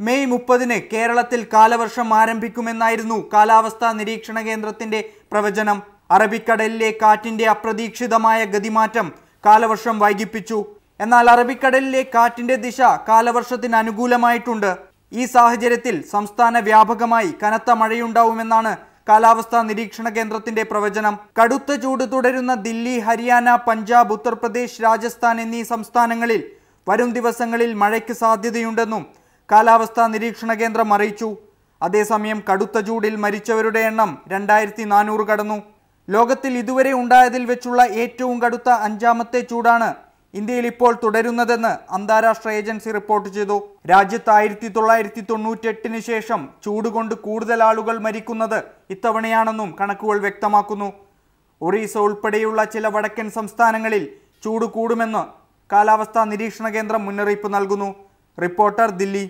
May മുപ്പതിന് കേരളത്തിൽ കാലവർഷം ആരംഭിക്കുമെന്നായിരുന്നു കാലാവസ്ഥാ നിരീക്ഷണ കേന്ദ്രത്തിന്റെ പ്രവചനം. അറബിക്കടലിലെ കാറ്റിന്റെ അപ്രതീക്ഷിതമായ ഗതിമാറ്റം കാലവർഷം വൈകിപ്പിച്ചു. എന്നാൽ അറബിക്കടലിലെ കാറ്റിന്റെ ദിശ കാലവർഷത്തിന് അനുകൂലമായിട്ടുണ്ട്. ഈ സാഹചര്യത്തിൽ സംസ്ഥാന വ്യാപകമായി കനത്ത മഴയുണ്ടാവുമെന്നാണ് കാലാവസ്ഥാ നിരീക്ഷണ കേന്ദ്രത്തിന്റെ പ്രവചനം. കടുത്ത ചൂട് തുടരുന്ന ദില്ലി ഹരിയാന പഞ്ചാബ് ഉത്തർപ്രദേശ് രാജസ്ഥാൻ എന്നീ സംസ്ഥാനങ്ങളിൽ വരും ദിവസങ്ങളിൽ മഴയ്ക്ക് സാധ്യതയുണ്ടെന്നും കാലാവസ്ഥാ നിരീക്ഷണ കേന്ദ്രം അറിയിച്ചു. അതേസമയം കടുത്ത ചൂടിൽ മരിച്ചവരുടെ എണ്ണം രണ്ടായിരത്തി നാനൂറ് കടന്നു. ലോകത്തിൽ ഇതുവരെ ഉണ്ടായതിൽ വെച്ചുള്ള ഏറ്റവും കടുത്ത അഞ്ചാമത്തെ ചൂടാണ് ഇന്ത്യയിൽ ഇപ്പോൾ തുടരുന്നതെന്ന് അന്താരാഷ്ട്ര ഏജൻസി റിപ്പോർട്ട് ചെയ്തു. രാജ്യത്ത് ആയിരത്തി തൊള്ളായിരത്തി തൊണ്ണൂറ്റെട്ടിന് ശേഷം ചൂടുകൊണ്ട് കൂടുതൽ ആളുകൾ മരിക്കുന്നത് ഇത്തവണയാണെന്നും കണക്കുകൾ വ്യക്തമാക്കുന്നു. ഒറീസ ഉൾപ്പെടെയുള്ള ചില വടക്കൻ സംസ്ഥാനങ്ങളിൽ ചൂട് കൂടുമെന്ന് കാലാവസ്ഥാ നിരീക്ഷണ കേന്ദ്രം മുന്നറിയിപ്പ് നൽകുന്നു. റിപ്പോർട്ടർ ദില്ലി